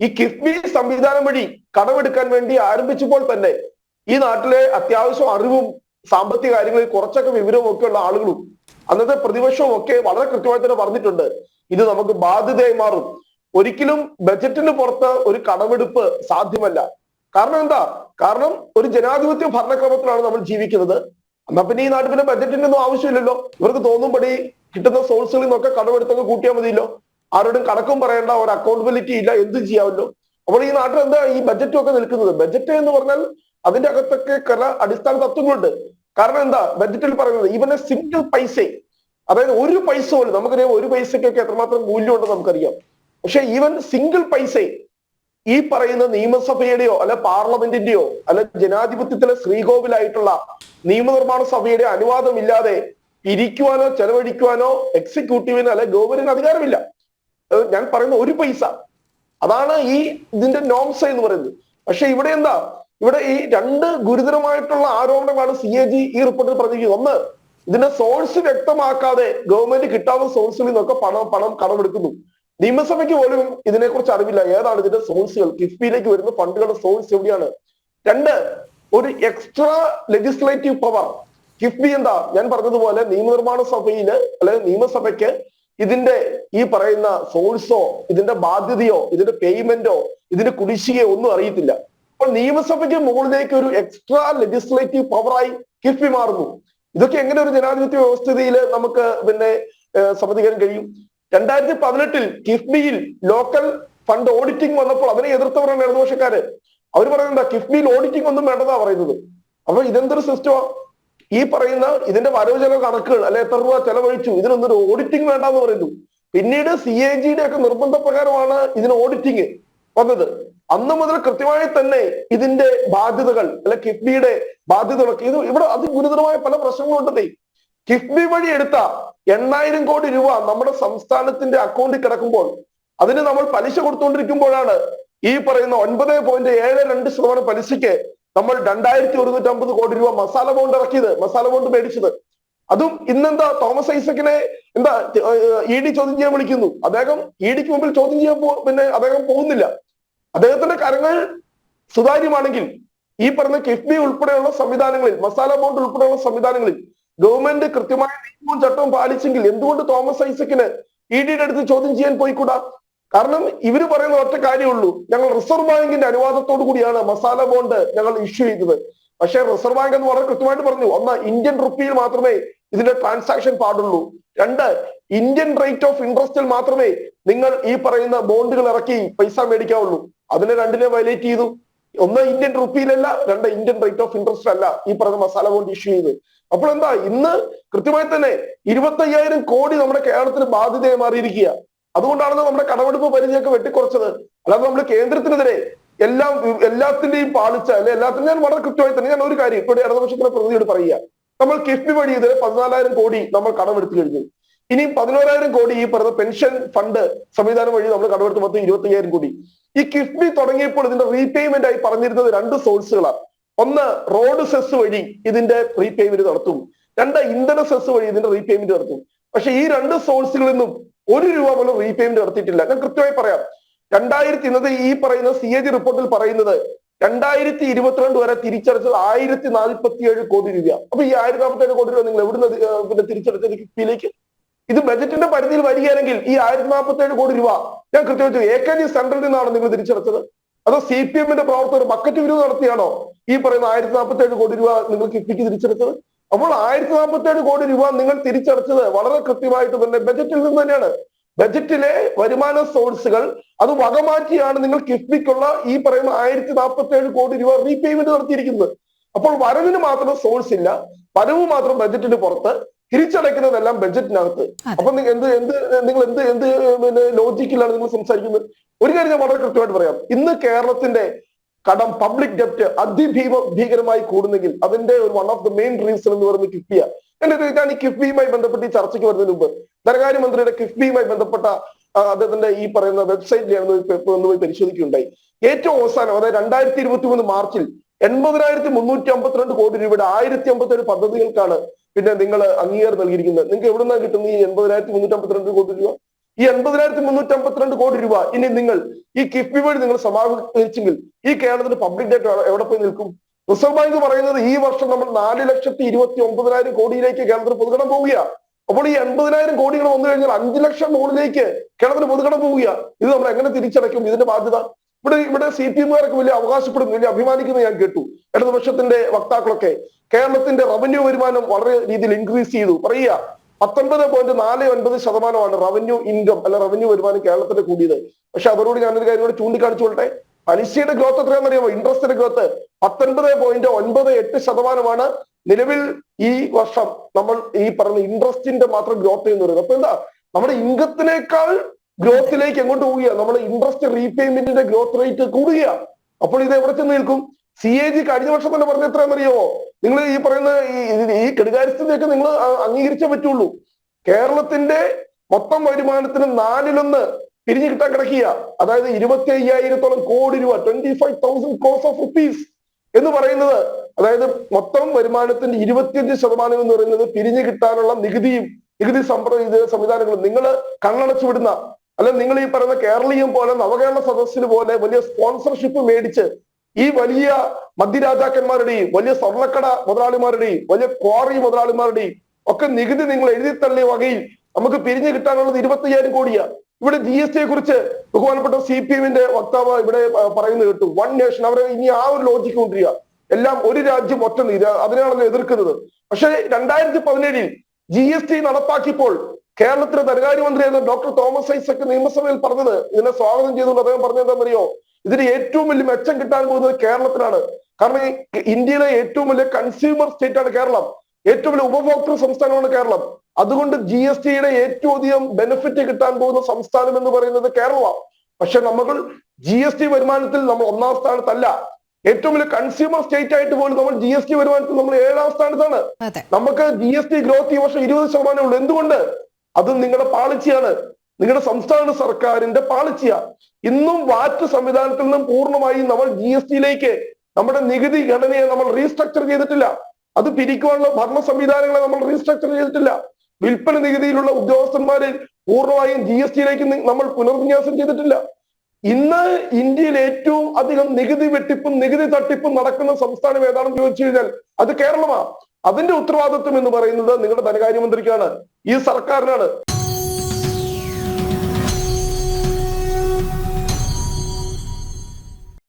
ഈ കിഫ്ബി സംവിധാനം വഴി കടമെടുക്കാൻ വേണ്ടി ആരംഭിച്ചപ്പോൾ തന്നെ ഈ നാട്ടിലെ അത്യാവശ്യം അറിവും സാമ്പത്തിക കാര്യങ്ങളിൽ കുറച്ചൊക്കെ വിവരവും ഒക്കെ ഉള്ള ആളുകളും അന്നത്തെ പ്രതിപക്ഷവും ഒക്കെ വളരെ കൃത്യമായി തന്നെ പറഞ്ഞിട്ടുണ്ട്. ഇത് നമുക്ക് ബാധ്യതയായി മാറും. ഒരിക്കലും ബജറ്റിന് പുറത്ത് ഒരു കടമെടുപ്പ് സാധ്യമല്ല. കാരണം എന്താ? കാരണം ഒരു ജനാധിപത്യ ഭരണക്രമത്തിലാണ് നമ്മൾ ജീവിക്കുന്നത്. എന്നാ പിന്നെ ഈ നാട്ടിൽ പിന്നെ ബജറ്റിന്റെ ഒന്നും ആവശ്യമില്ലല്ലോ. ഇവർക്ക് തോന്നുമ്പടി കിട്ടുന്ന സോഴ്സുകളിൽ നിന്നൊക്കെ കടമെടുത്തൊക്കെ കൂട്ടിയാൽ മതിയല്ലോ. ആരോടും കണക്കും പറയേണ്ട ഒരു അക്കൗണ്ടബിലിറ്റി ഇല്ല. എന്തും ചെയ്യാമല്ലോ? അപ്പോൾ ഈ നാട്ടിൽ എന്താ ഈ ബജറ്റും ഒക്കെ നിൽക്കുന്നത്? ബജറ്റ് എന്ന് പറഞ്ഞാൽ അതിന്റെ അകത്തൊക്കെ ചില അടിസ്ഥാന തത്വങ്ങളുണ്ട്. കാരണം എന്താ? ബജറ്റിൽ പറയുന്നത് എ സിംഗിൾ പൈസ അതായത് ഒരു പൈസ പോലും നമുക്കറിയാം ഒരു പൈസക്കൊക്കെ എത്രമാത്രം മൂല്യമുണ്ടെന്ന് നമുക്കറിയാം. പക്ഷെ ഈവൻ സിംഗിൾ പൈസ ഈ പറയുന്ന നിയമസഭയുടെയോ അല്ലെ പാർലമെന്റിന്റെയോ അല്ലെ ജനാധിപത്യത്തിലെ ശ്രീകോവിലായിട്ടുള്ള നിയമനിർമ്മാണ സഭയുടെ അനുവാദമില്ലാതെ പിരിക്കുവാനോ ചെലവഴിക്കുവാനോ എക്സിക്യൂട്ടീവിന് അല്ലെ ഗവൺമെന്റിന് അധികാരമില്ല. ഞാൻ പറയുന്ന ഒരു പൈസ. അതാണ് ഈ ഇതിന്റെ നോംസ എന്ന് പറയുന്നത്. പക്ഷെ ഇവിടെ എന്താ? ഇവിടെ ഈ രണ്ട് ഗുരുതരമായിട്ടുള്ള ആരോപണങ്ങളാണ് സി എ ജി ഈ റിപ്പോർട്ടിൽ പറഞ്ഞിരിക്കുന്നത്. ഒന്ന് ഇതിന്റെ സോഴ്സ് വ്യക്തമാക്കാതെ ഗവൺമെന്റ് കിട്ടാവുന്ന സോഴ്സിൽ നിന്നൊക്കെ പണം പണം കടമെടുക്കുന്നു. നിയമസഭയ്ക്ക് പോലും ഇതിനെക്കുറിച്ച് അറിവില്ല. ഏതാണ് ഇതിന്റെ സോഴ്സുകൾ കിഫ്ബിയിലേക്ക് വരുന്ന ഫണ്ടുകളുടെ സോഴ്സ് എവിടെയാണ്? രണ്ട് ഒരു എക്സ്ട്രാ ലെജിസ്ലേറ്റീവ് പവർ കിഫ്ബി എന്താ? ഞാൻ പറഞ്ഞതുപോലെ നിയമനിർമ്മാണ സഭയിൽ അല്ലെങ്കിൽ നിയമസഭയ്ക്ക് ഇതിന്റെ ഈ പറയുന്ന സോഴ്സോ ഇതിന്റെ ബാധ്യതയോ ഇതിന്റെ പേയ്മെന്റോ ഇതിന്റെ കുടിശ്ശികയോ ഒന്നും അറിയത്തില്ല. അപ്പോൾ നിയമസഭയ്ക്ക് മുകളിലേക്ക് ഒരു എക്സ്ട്രാ ലെജിസ്ലേറ്റീവ് പവറായി കിഫ്ബി മാറുന്നു. ഇതൊക്കെ എങ്ങനെ ഒരു ജനാധിപത്യ വ്യവസ്ഥിതിയിൽ നമുക്ക് പിന്നെ സമ്മതിക്കാൻ കഴിയും? രണ്ടായിരത്തി പതിനെട്ടിൽ കിഫ്ബിയിൽ ലോക്കൽ ഫണ്ട് ഓഡിറ്റിംഗ് വന്നപ്പോൾ അതിനെ എതിർത്തവരാണ് ഇടതുപക്ഷക്കാര്. അവർ പറയുന്നത് കിഫ്ബിയിൽ ഓഡിറ്റിംഗ് ഒന്നും വേണ്ടതാ പറയുന്നത്. അപ്പൊ ഇതെന്തൊരു സിസ്റ്റമാ ഈ പറയുന്ന ഇതിന്റെ വരവ് ചെലവ് കണക്കുകൾ അല്ലെ എത്ര രൂപ ചെലവഴിച്ചു ഇതിനൊന്നൊരു ഓഡിറ്റിംഗ് വേണ്ടെന്ന് പറയുന്നു. പിന്നീട് സി എ ജിയുടെ ഒക്കെ നിർബന്ധപ്രകാരമാണ് ഇതിന് ഓഡിറ്റിംഗ് വന്നത്. അന്ന് മുതൽ കൃത്യമായി തന്നെ ഇതിന്റെ ബാധ്യതകൾ അല്ലെ കിഫ്ബിയുടെ ബാധ്യതകളൊക്കെ ഇത് ഇവിടെ അതിഗുരുതരമായ പല പ്രശ്നങ്ങളും പ്രശ്നങ്ങളുണ്ടെന്നേ കിഫ്ബി വഴി എടുത്ത എണ്ണായിരം കോടി രൂപ നമ്മുടെ സംസ്ഥാനത്തിന്റെ അക്കൗണ്ടിൽ കിടക്കുമ്പോൾ അതിന് നമ്മൾ പലിശ കൊടുത്തുകൊണ്ടിരിക്കുമ്പോഴാണ് ഈ പറയുന്ന ഒൻപത് പോയിന്റ് ഏഴ് രണ്ട് ശതമാനം പലിശയ്ക്ക് നമ്മൾ രണ്ടായിരത്തി ഒരുന്നൂറ്റി അമ്പത് കോടി രൂപ മസാല ബോണ്ട് ഇറക്കിയത് മസാല ബോണ്ട് മേടിച്ചത്. അതും ഇന്നെന്താ തോമസ് ഐസക്കിനെ എന്താ ഇ ഡി ചോദ്യം ചെയ്യാൻ വിളിക്കുന്നു. അദ്ദേഹം ഇ ഡിക്ക് മുമ്പിൽ ചോദ്യം ചെയ്യാൻ പിന്നെ അദ്ദേഹം പോകുന്നില്ല. അദ്ദേഹത്തിന്റെ കരങ്ങൾ സുതാര്യമാണെങ്കിൽ ഈ പറഞ്ഞ കിഫ്ബി ഉൾപ്പെടെയുള്ള സംവിധാനങ്ങളിൽ മസാല ബോണ്ട് ഉൾപ്പെടെയുള്ള സംവിധാനങ്ങളിൽ ഗവൺമെന്റ് കൃത്യമായ നിയമവും ചട്ടവും പാലിച്ചെങ്കിൽ എന്തുകൊണ്ട് തോമസ് ഐസക്കിന് ഇ ഡിയുടെ അടുത്ത് ചോദ്യം ചെയ്യാൻ പോയിക്കൂടാ? കാരണം ഇവർ പറയുന്ന ഒറ്റ കാര്യമുള്ളൂ ഞങ്ങൾ റിസർവ് ബാങ്കിന്റെ അനുവാദത്തോടു കൂടിയാണ് മസാല ബോണ്ട് ഞങ്ങൾ ഇഷ്യൂ ചെയ്തത്. പക്ഷേ റിസർവ് ബാങ്ക് എന്ന് വളരെ കൃത്യമായിട്ട് പറഞ്ഞു. ഒന്ന് ഇന്ത്യൻ റുപ്പിയിൽ മാത്രമേ ഇതിന്റെ ട്രാൻസാക്ഷൻ പാടുള്ളൂ. രണ്ട് ഇന്ത്യൻ റേറ്റ് ഓഫ് ഇൻട്രസ്റ്റിൽ മാത്രമേ നിങ്ങൾ ഈ പറയുന്ന ബോണ്ടുകൾ ഇറക്കി പൈസ മേടിക്കാവുള്ളൂ. അതിനെ രണ്ടിനെ വയലേറ്റ് ചെയ്തു. ഒന്ന് ഇന്ത്യൻ റുപ്പിയിലല്ല രണ്ട് ഇന്ത്യൻ റേറ്റ് ഓഫ് ഇൻട്രസ്റ്റ് അല്ല ഈ പറഞ്ഞ മസാല ബോണ്ട് ഇഷ്യൂ ചെയ്ത് അപ്പോൾ എന്താ? ഇന്ന് കൃത്യമായി തന്നെ ഇരുപത്തി കോടി നമ്മുടെ കേരളത്തിന് ബാധ്യതയായി മാറിയിരിക്കുക അതുകൊണ്ടാണ് നമ്മുടെ കടമെടുപ്പ് പരിധിയൊക്കെ വെട്ടിക്കുറച്ചത്. അല്ലാതെ നമ്മൾ കേന്ദ്രത്തിനെതിരെ എല്ലാം എല്ലാത്തിന്റെയും പാളിച്ച അല്ലെ എല്ലാത്തിനും ഞാൻ വളരെ കൃത്യമായി തന്നെ ഞാൻ ഒരു കാര്യം ഇവിടെ ഇടതുപക്ഷത്തിന്റെ പ്രതിയോട് പറയുക. നമ്മൾ കിഫ്ബി വഴി ഇതിന് പതിനാലായിരം കോടി നമ്മൾ കടമെടുത്തു കഴിഞ്ഞു. ഇനിയും പതിനോരായിരം കോടി ഈ പറഞ്ഞ പെൻഷൻ ഫണ്ട് സംവിധാനം വഴി നമ്മൾ കടമെടുത്ത് മൊത്തം ഇരുപത്തി അയ്യായിരം കോടി. ഈ കിഫ്ബി തുടങ്ങിയപ്പോൾ ഇതിന്റെ റീപേയ്മെന്റ് ആയി പറഞ്ഞിരുന്നത് രണ്ട് സോഴ്സുകളാണ് ഒന്ന് റോഡ് സെസ് വഴി ഇതിന്റെ റീപേയ്മെന്റ് നടത്തും. രണ്ട് ഇന്ധന സെസ് വഴി ഇതിന്റെ റീപേയ്മെന്റ് നടത്തും. പക്ഷെ ഈ രണ്ട് സോഴ്സുകളിൽ നിന്നും ഒരു രൂപ പോലും റീപേയ്മെന്റ് നടത്തിയിട്ടില്ല. ഞാൻ കൃത്യമായി പറയാം. രണ്ടായിരത്തി ഇന്നത്തെ ഈ പറയുന്ന സി എ ജി റിപ്പോർട്ടിൽ പറയുന്നത് രണ്ടായിരത്തി ഇരുപത്തിരണ്ട് വരെ തിരിച്ചടച്ചത് ആയിരത്തി നാൽപ്പത്തി ഏഴ് കോടി രൂപ. അപ്പൊ ഈ ആയിരത്തി നാൽപ്പത്തി ഏഴ് കോടി രൂപ നിങ്ങൾ എവിടുന്ന് പിന്നെ തിരിച്ചടച്ചത് കിഫ്ബിയിലേക്ക് ഇത് ബജറ്റിന്റെ പരിധിയിൽ വരികയാണെങ്കിൽ ഈ ആയിരത്തി നാൽപ്പത്തി ഏഴ് കോടി രൂപ ഞാൻ കൃത്യമായി എ കെ ജി സെൻട്രലിൽ നിന്നാണ് നിങ്ങൾ തിരിച്ചടച്ചത്? അതോ സി പി എമ്മിന്റെ പ്രവർത്തകർ ബക്കറ്റ് വിരുദ്ധ നടത്തിയാണോ ഈ പറയുന്ന ആയിരത്തി നാൽപ്പത്തി ഏഴ് കോടി രൂപ നിങ്ങൾ കിഫ്ബിക്ക് തിരിച്ചെടുത്തത് അപ്പോൾ ആയിരത്തി നാൽപ്പത്തി ഏഴ് കോടി രൂപ നിങ്ങൾ തിരിച്ചടച്ചത് വളരെ കൃത്യമായിട്ട് തന്നെ ബജറ്റിൽ നിന്ന് തന്നെയാണ്. ബജറ്റിലെ വരുമാന സോഴ്സുകൾ അത് വകമാറ്റിയാണ് നിങ്ങൾ കിഫ്ബിക്കുള്ള ഈ പറയുന്ന ആയിരത്തി നാൽപ്പത്തി ഏഴ് കോടി രൂപ റീപേയ്മെന്റ് നടത്തിയിരിക്കുന്നത്. അപ്പോൾ വരവിന് മാത്രം സോഴ്സ് ഇല്ല. വരവ് മാത്രം ബജറ്റിന് പുറത്ത്. തിരിച്ചടയ്ക്കുന്നതെല്ലാം ബജറ്റിനകത്ത്. അപ്പൊ എന്ത് എന്ത് നിങ്ങൾ എന്ത് എന്ത് പിന്നെ ലോജിക്കിലാണ് നിങ്ങൾ സംസാരിക്കുന്നത്? ഒരു കാര്യം ഞാൻ വളരെ കൃത്യമായിട്ട് പറയാം. ഇന്ന് കേരളത്തിന്റെ കടം പബ്ലിക് ഡെപ്റ്റ് അതിഭീമ ഭീകരമായി കൂടുന്നെങ്കിൽ അതിന്റെ ഒരു one of the main reason എന്ന് പറയുന്നത് കിഫ്ബിയ. എന്റെ ഞാൻ ഈ കിഫ്ബിയുമായി ബന്ധപ്പെട്ട് ഈ ചർച്ചയ്ക്ക് വരുന്നതിന് മുമ്പ്. ധനകാര്യമന്ത്രിയുടെ കിഫ്ബിയുമായി ബന്ധപ്പെട്ട അദ്ദേഹത്തിന്റെ ഈ പറയുന്ന വെബ്സൈറ്റിലാണ് പേപ്പർ ഒന്ന് പോയി- പരിശോധിക്കുകയുണ്ടായി. ഏറ്റവും അവസാനം അതായത് രണ്ടായിരത്തി ഇരുപത്തി മൂന്ന് മാർച്ചിൽ എൺപതിനായിരത്തി മുന്നൂറ്റി അമ്പത്തിരണ്ട് കോടി രൂപയുടെ ആയിരത്തി അമ്പത്തേഴ് പദ്ധതികൾക്കാണ് പിന്നെ നിങ്ങൾ അംഗീകാരം നൽകിയിരിക്കുന്നത്. നിങ്ങൾക്ക് എവിടെ നിന്നാണ് കിട്ടുന്നത് ഈ എൺപതിനായിരത്തി മുന്നൂറ്റി അമ്പത്തിരണ്ട് കോടി രൂപ? ഈ എൺപതിനായിരത്തി മുന്നൂറ്റി അമ്പത്തിരണ്ട് കോടി രൂപ ഇനി നിങ്ങൾ ഈ കിഫ്ബി വഴി നിങ്ങൾ സമാഹരിച്ചെങ്കിൽ ഈ കേരളത്തിന് പബ്ലിക് ഡേറ്റ് എവിടെ പോയി നിൽക്കും? റിസർവ് ബാങ്ക് പറയുന്നത് ഈ വർഷം നമ്മൾ നാല് ലക്ഷത്തി ഇരുപത്തി ഒമ്പതിനായിരം കോടിയിലേക്ക് കേരളത്തിന് പൊതുകടം പോവുക അപ്പോൾ ഈ എൺപതിനായിരം കോടികൾ വന്നു കഴിഞ്ഞാൽ അഞ്ചു ലക്ഷം മുകളിലേക്ക് കേരളത്തിന് പൊതുകടം പോവുക ഇത് നമ്മൾ എങ്ങനെ തിരിച്ചടയ്ക്കും? ഇതിന്റെ ബാധ്യത? ഇവിടെ ഇവിടെ സി പി എമ്മുകാരൊക്കെ വലിയ അവകാശപ്പെടുന്നു വലിയ അഭിമാനിക്കുന്നു ഞാൻ കേട്ടു. ഇടതുപക്ഷത്തിന്റെ വക്താക്കളൊക്കെ കേരളത്തിന്റെ റവന്യൂ വരുമാനം വളരെ രീതിയിൽ ഇൻക്രീസ് ചെയ്തു. പറയുക പത്തൊൻപത് പോയിന്റ് നാല് ഒൻപത് ശതമാനമാണ് റവന്യൂ ഇൻകം അല്ല റവന്യൂ വരുമാനം കേരളത്തിന്റെ കൂടിയത്. പക്ഷെ അവരോട് ഞാനൊരു കാര്യം കൂടി ചൂണ്ടിക്കാണിച്ചോട്ടെ പലിശയുടെ ഗ്രോത്ത് എത്രയാണെന്ന് അറിയാമോ ഇൻട്രസ്റ്റിന്റെ ഗ്രോത്ത് പത്തൊൻപത് പോയിന്റ് ഒൻപത് എട്ട് ശതമാനമാണ് നിലവിൽ ഈ വർഷം നമ്മൾ ഈ പറഞ്ഞ ഇൻട്രസ്റ്റിന്റെ മാത്രം ഗ്രോത്ത് എന്ന് പറയുന്നത്. അപ്പൊ എന്താ? നമ്മുടെ ഇൻകത്തിനേക്കാൾ ഗ്രോത്തിലേക്ക് എങ്ങോട്ട് പോവുക നമ്മൾ ഇൻട്രസ്റ്റ് റീപേയ്മെന്റിന്റെ ഗ്രോത്ത് റേറ്റ് കൂടുക അപ്പോൾ ഇത് എവിടെ ചെന്ന് നിൽക്കും? സി എ ജി കഴിഞ്ഞ വർഷം തന്നെ പറഞ്ഞ എത്രയാണെന്നറിയാമോ? നിങ്ങൾ ഈ പറയുന്ന ഈ കെടുകാര്യസ്ഥതയൊക്കെ നിങ്ങൾ അംഗീകരിച്ചേ പറ്റുള്ളൂ. കേരളത്തിന്റെ മൊത്തം വരുമാനത്തിന് നാലിലൊന്ന് പിരിഞ്ഞു കിട്ടാൻ കിടക്കുക അതായത് ഇരുപത്തി അയ്യായിരത്തോളം കോടി രൂപ twenty five thousand crores of rupees എന്ന് പറയുന്നത് അതായത് മൊത്തം വരുമാനത്തിന്റെ ഇരുപത്തിയഞ്ച് ശതമാനം എന്ന് പറയുന്നത് പിരിഞ്ഞു കിട്ടാനുള്ള നികുതിയും നികുതി സമ്പ്രദായ സംവിധാനങ്ങളും നിങ്ങൾ കണ്ണടച്ചു വിടുന്ന അല്ല നിങ്ങൾ ഈ പറയുന്ന കേരളീയം പോലെ നവകേരള സദസ്സിന് പോലെ വലിയ സ്പോൺസർഷിപ്പ് മേടിച്ച് ഈ വലിയ മധ്യരാജാക്കന്മാരുടെയും വലിയ സ്വർണക്കട മുതലാളിമാരുടെയും വലിയ ക്വാറി മുതലാളിമാരുടെയും ഒക്കെ നികുതി നിങ്ങൾ എഴുതി തള്ളിയ വകയിൽ നമുക്ക് പിരിഞ്ഞു കിട്ടാനുള്ളത് ഇരുപത്തി അയ്യായിരം കോടിയാ. ഇവിടെ ജി എസ് ടിയെ കുറിച്ച് ബഹുമാനപ്പെട്ട സി പി എമ്മിന്റെ വക്താവ് ഇവിടെ പറയുന്നത് കേട്ടു. വൺ നേഷൻ അവരെ ഇനി ആ ഒരു ലോജിക്ക് കൊണ്ടുവരിക. എല്ലാം ഒരു രാജ്യം ഒറ്റ അതിനാണല്ലോ എതിർക്കുന്നത്. പക്ഷേ രണ്ടായിരത്തി പതിനേഴിൽ ജി എസ് ടി നടപ്പാക്കിയപ്പോൾ കേരളത്തിലെ ധനകാര്യമന്ത്രിയായിരുന്ന ഡോക്ടർ തോമസ് ഐസക് നിയമസഭയിൽ പറഞ്ഞത് ഇതിനെ സ്വാഗതം ചെയ്തുകൊണ്ട് അദ്ദേഹം പറഞ്ഞത് എന്താണെന്നറിയോ? ഇതിന് ഏറ്റവും വലിയ മെച്ചം കിട്ടാൻ പോകുന്നത് കേരളത്തിലാണ് കാരണം ഈ ഇന്ത്യയിലെ ഏറ്റവും വലിയ കൺസ്യൂമർ സ്റ്റേറ്റ് ആണ് കേരളം. ഏറ്റവും വലിയ ഉപഭോക്തൃ സംസ്ഥാനമാണ് കേരളം. അതുകൊണ്ട് ജി എസ് ടിയുടെ ഏറ്റവും അധികം ബെനിഫിറ്റ് കിട്ടാൻ പോകുന്ന സംസ്ഥാനം എന്ന് പറയുന്നത് കേരളമാണ്. പക്ഷെ നമ്മൾ ജി എസ് ടി വരുമാനത്തിൽ നമ്മൾ ഒന്നാം സ്ഥാനത്തല്ല. ഏറ്റവും വലിയ കൺസ്യൂമർ സ്റ്റേറ്റ് ആയിട്ട് പോലും നമ്മൾ ജി എസ് ടി വരുമാനത്തിൽ നമ്മൾ ഏഴാം സ്ഥാനത്താണ്. നമുക്ക് ജി എസ് ടി ഗ്രോത്ത് ഈ വർഷം ഇരുപത് ശതമാനമേ ഉള്ളൂ. എന്തുകൊണ്ട്? അത് നിങ്ങളുടെ പാളിച്ചയാണ് നിങ്ങളുടെ സംസ്ഥാന സർക്കാരിന്റെ പാളിച്ചയ ഇന്നും വാറ്റ് സംവിധാനത്തിൽ നിന്നും പൂർണമായും നമ്മൾ ജി എസ് ടിയിലേക്ക് നമ്മുടെ നികുതി ഘടനയെ നമ്മൾ റീസ്ട്രക്ചർ ചെയ്തിട്ടില്ല. അത് പിരിക്കുവാനുള്ള ഭരണ സംവിധാനങ്ങളെ നമ്മൾ റീസ്ട്രക്ചർ ചെയ്തിട്ടില്ല. വിൽപ്പന നികുതിയിലുള്ള ഉദ്യോഗസ്ഥന്മാരെ പൂർണമായും ജി എസ് ടിയിലേക്ക് നമ്മൾ പുനർവിന്യാസം ചെയ്തിട്ടില്ല. ഇന്ന് ഇന്ത്യയിൽ ഏറ്റവും അധികം നികുതി വെട്ടിപ്പും നികുതി തട്ടിപ്പും നടക്കുന്ന സംസ്ഥാനം ഏതാണെന്ന് ചോദിച്ചു കഴിഞ്ഞാൽ അത് കേരളമാണ്. അതിന്റെ ഉത്തരവാദിത്വം എന്ന് പറയുന്നത് നിങ്ങളുടെ ധനകാര്യമന്ത്രിക്കാണ്. ഈ സർക്കാരിനാണ്.